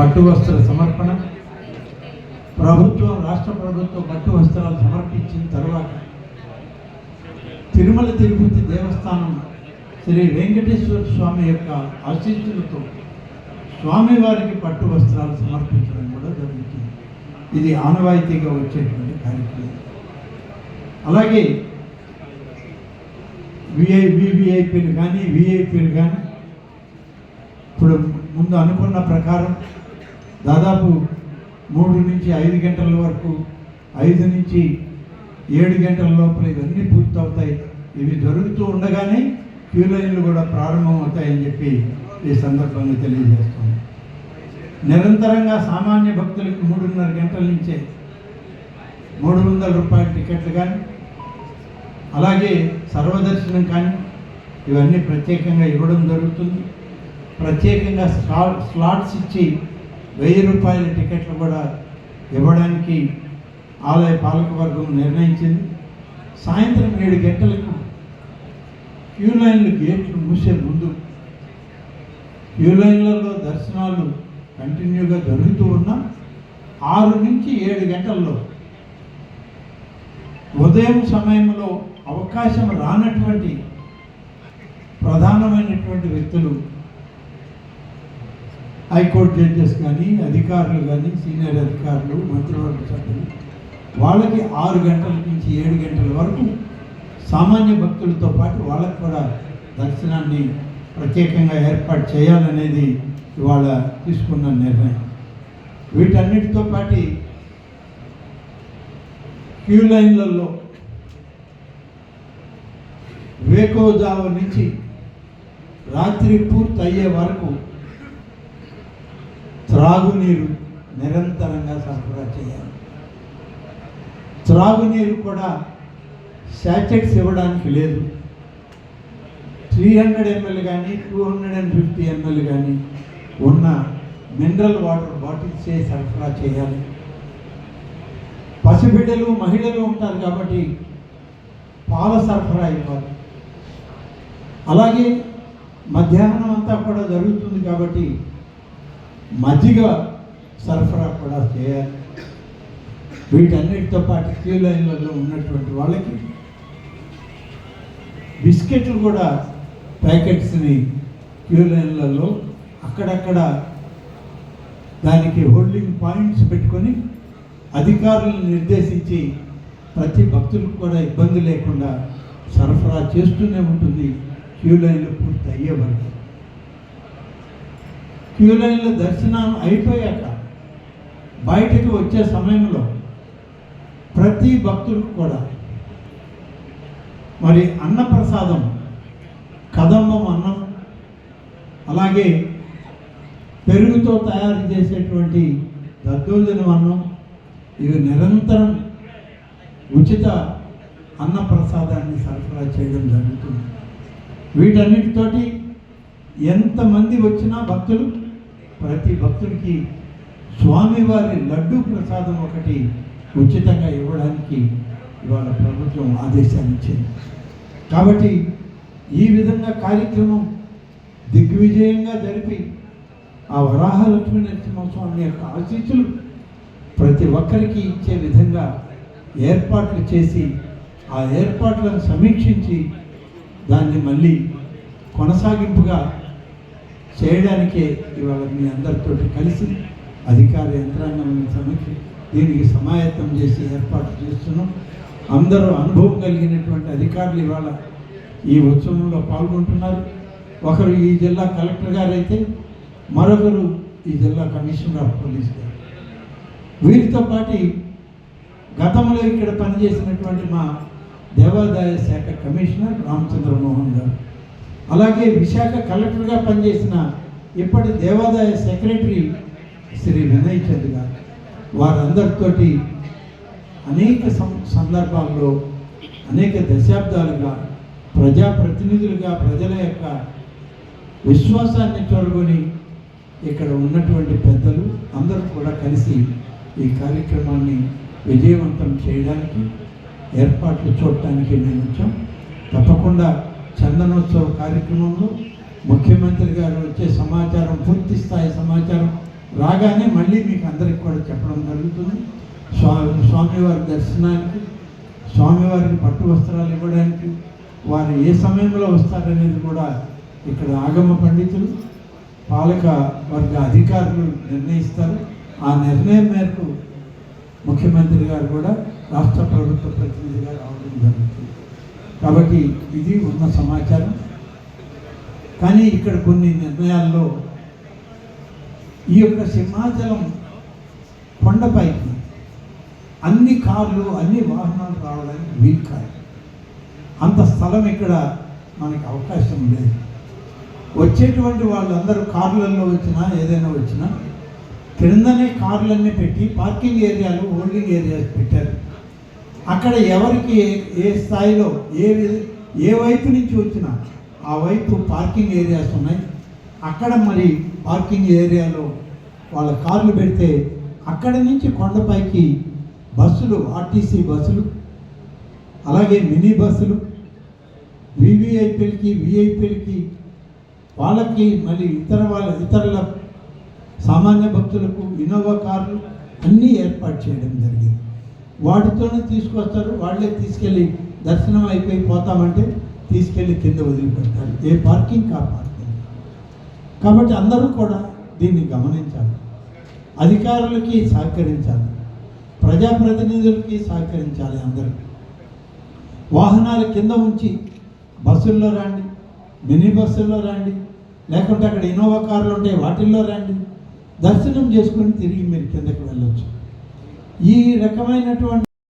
పట్టు వస్త్ర సమర్పణ. ప్రభుత్వం రాష్ట్ర ప్రభుత్వం పట్టు వస్త్రాలు సమర్పించిన తర్వాత తిరుమల తిరుపతి దేవస్థానం శ్రీ వెంకటేశ్వర స్వామి యొక్క ఆశీస్సులతో స్వామివారికి పట్టు వస్త్రాలు సమర్పించడం కూడా జరుగుతుంది. ఇది ఆనవాయితీగా వచ్చేటువంటి కార్యక్రమం. అలాగే విఐ వివిఐపీలు కానీ విఐపీలు కానీ ఇప్పుడు ముందు అనుకున్న ప్రకారం దాదాపు మూడు నుంచి ఐదు గంటల వరకు ఐదు నుంచి ఏడు గంటల లోపల ఇవన్నీ పూర్తవుతాయి. ఇవి జరుగుతూ ఉండగానే క్యూ లైన్లు కూడా ప్రారంభం అవుతాయని చెప్పి ఈ సందర్భంగా తెలియజేస్తుంది నిరంతరంగా సామాన్య భక్తులకు మూడున్నర గంటల నుంచే మూడు వందల రూపాయల టికెట్లు కానీ అలాగే సర్వదర్శనం కానీ ఇవన్నీ ప్రత్యేకంగా ఇవ్వడం జరుగుతుంది. ప్రత్యేకంగా స్లా స్లాట్స్ ఇచ్చి వెయ్యి రూపాయల టికెట్లు కూడా ఇవ్వడానికి ఆలయ పాలకవర్గం నిర్ణయించింది. సాయంత్రం ఏడు గంటలకు క్యూ లైన్లు గేట్లు మూసే ముందు క్యూ లైన్లలో దర్శనాలు కంటిన్యూగా జరుగుతూ ఉన్నా ఆరు నుంచి ఏడు గంటల్లో ఉదయం సమయంలో అవకాశం రానటువంటి ప్రధానమైనటువంటి వ్యక్తులు హైకోర్టు జడ్జెస్ కానీ అధికారులు కానీ సీనియర్ అధికారులు మంత్రివర్గ సభ్యులు వాళ్ళకి ఆరు గంటల నుంచి ఏడు గంటల వరకు సామాన్య భక్తులతో పాటు వాళ్ళకు కూడా దర్శనాన్ని ప్రత్యేకంగా ఏర్పాటు చేయాలనేది ఇవాళ తీసుకున్న నిర్ణయం. వీటన్నిటితో పాటు క్యూ లైన్లలో వేకోజావ నుంచి రాత్రి పూర్తి అయ్యే వరకు త్రాగునీరు నిరంతరంగా సరఫరా చేయాలి. త్రాగునీరు కూడా శాచెట్స్ ఇవ్వడానికి లేదు. త్రీ హండ్రెడ్ ఎంఎల్ కానీ two hundred and fifty ML కానీ ఉన్న మినరల్ వాటర్ బాటిల్సే సరఫరా చేయాలి. పసిబిడ్డలు మహిళలు ఉంటారు కాబట్టి పాల సరఫరా ఇవ్వాలి. అలాగే మధ్యాహ్నం అంతా కూడా జరుగుతుంది కాబట్టి మజ్జిగ సరఫరా కూడా చేయాలి. వీటన్నిటితో పాటు క్యూ లైన్లలో ఉన్నటువంటి వాళ్ళకి బిస్కెట్లు కూడా ప్యాకెట్స్ని క్యూ లైన్లలో అక్కడక్కడ దానికి హోల్డింగ్ పాయింట్స్ పెట్టుకొని అధికారులను నిర్దేశించి ప్రతి భక్తులకు కూడా ఇబ్బంది లేకుండా సరఫరా చేస్తూనే ఉంటుంది. క్యూ లైన్లు పూర్తి అయ్యే వరకు. క్యూ లైన్లో దర్శనం అయిపోయాక బయటకు వచ్చే సమయంలో ప్రతి భక్తుడు కూడా మరి అన్నప్రసాదం కదంబం అన్నం అలాగే పెరుగుతో తయారు చేసేటువంటి దద్దోజనం అన్నం ఇవి నిరంతరం ఉచిత అన్నప్రసాదాన్ని సరఫరా చేయడం జరుగుతుంది. వీటన్నిటితోటి ఎంతమంది వచ్చినా భక్తులు ప్రతి భక్తుడికి స్వామివారి లడ్డు ప్రసాదం ఒకటి ఉచితంగా ఇవ్వడానికి ఇవాళ ప్రభుత్వం ఆదేశాలు ఇచ్చింది. కాబట్టి ఈ విధంగా కార్యక్రమం దిగ్విజయంగా జరిపి ఆ వరాహ లక్ష్మీ నరసింహస్వామి యొక్క ఆశీస్సులు ప్రతి ఒక్కరికి ఇచ్చే విధంగా ఏర్పాట్లు చేసి ఆ ఏర్పాట్లను సమీక్షించి దాన్ని మళ్ళీ కొనసాగింపుగా చేయడానికే ఇవాళ మీ అందరితోటి కలిసి అధికార యంత్రాంగం సమక్షి దీనికి సమాయత్తం చేసి ఏర్పాటు చేస్తున్నాం. అందరూ అనుభవం కలిగినటువంటి అధికారులు ఇవాళ ఈ ఉత్సవంలో పాల్గొంటున్నారు. ఒకరు ఈ జిల్లా కలెక్టర్ గారు అయితే మరొకరు ఈ జిల్లా కమిషనర్ ఆఫ్ పోలీస్ గారు. వీరితో పాటు గతంలో ఇక్కడ పనిచేసినటువంటి మా దేవాదాయ శాఖ కమిషనర్ రామచంద్రమోహన్ గారు. అలాగే విశాఖ కలెక్టర్గా పనిచేసిన ఇప్పటి దేవాదాయ సెక్రటరీ శ్రీ వినయ్ చంద్ గారు వారందరితోటి అనేక సం సందర్భాల్లో అనేక దశాబ్దాలుగా ప్రజాప్రతినిధులుగా ప్రజల యొక్క విశ్వాసాన్ని చొరగొని ఇక్కడ ఉన్నటువంటి పెద్దలు అందరూ కూడా కలిసి ఈ కార్యక్రమాన్ని విజయవంతం చేయడానికి ఏర్పాట్లు చూడటానికి మేము వచ్చాం. తప్పకుండా చందనోత్సవ కార్యక్రమంలో ముఖ్యమంత్రి గారు వచ్చే సమాచారం పూర్తి స్థాయి సమాచారం రాగానే మళ్ళీ మీకు అందరికి కూడా చెప్పడం జరుగుతుంది. స్వామి స్వామివారి దర్శనానికి స్వామివారికి పట్టు వస్త్రాలు ఇవ్వడానికి వారు ఏ సమయంలో వస్తారనేది కూడా ఇక్కడ ఆగమ పండితులు పాలక వర్గ అధికారులు నిర్ణయిస్తారు. ఆ నిర్ణయం మేరకు ముఖ్యమంత్రి గారు కూడా రాష్ట్ర ప్రభుత్వ ప్రతినిధిగా రావడం జరుగుతుంది. కాబట్టి ఇది ఉన్న సమాచారం. కానీ ఇక్కడ కొన్ని నిర్ణయాల్లో ఈ యొక్క సింహాచలం కొండపైకి అన్ని కార్లు అన్ని వాహనాలు రావడానికి వీలు కాదు. అంత స్థలం ఇక్కడ మనకి అవకాశం లేదు. వచ్చేటువంటి వాళ్ళందరూ కార్లలో వచ్చినా ఏదైనా వచ్చినా క్రిందనే కార్లన్నీ పెట్టి పార్కింగ్ ఏరియాలు హోల్డింగ్ ఏరియాస్ పెట్టారు. అక్కడ ఎవరికి ఏ- ఏ స్థాయిలో ఏ ఏ వైపు నుంచి వచ్చినా ఆ వైపు పార్కింగ్ ఏరియాస్ ఉన్నాయి. అక్కడ మరి పార్కింగ్ ఏరియాలో వాళ్ళ కార్లు పెడితే అక్కడ నుంచి కొండపైకి బస్సులు ఆర్టీసీ బస్సులు అలాగే మినీ బస్సులు వివిఐపీలకి విఐపీలకి వాళ్ళకి మళ్ళీ ఇతర వాళ్ళ ఇతరుల సామాన్య భక్తులకు ఇన్నోవా కార్లు అన్నీ ఏర్పాటు చేయడం జరిగింది. వాటితోనే తీసుకొస్తారు. వాళ్ళే తీసుకెళ్ళి దర్శనం అయిపోయి పోతామంటే తీసుకెళ్ళి కింద వదిలిపెడతారు. ఏ పార్కింగ్ కా పార్కింగ్. కాబట్టి అందరూ కూడా దీన్ని గమనించాలి. అధికారులకి సహకరించాలి. ప్రజాప్రతినిధులకి సహకరించాలి అందరూ. వాహనాలు కింద ఉంచి బస్సుల్లో రండి మినీ బస్సుల్లో రండి లేకుంటే అక్కడ ఇన్నోవా కార్లు ఉంటాయి వాటిల్లో రండి. దర్శనం చేసుకొని తిరిగి మీరు కిందకి వెళ్ళొచ్చు. ఈ రకమైనటువంటి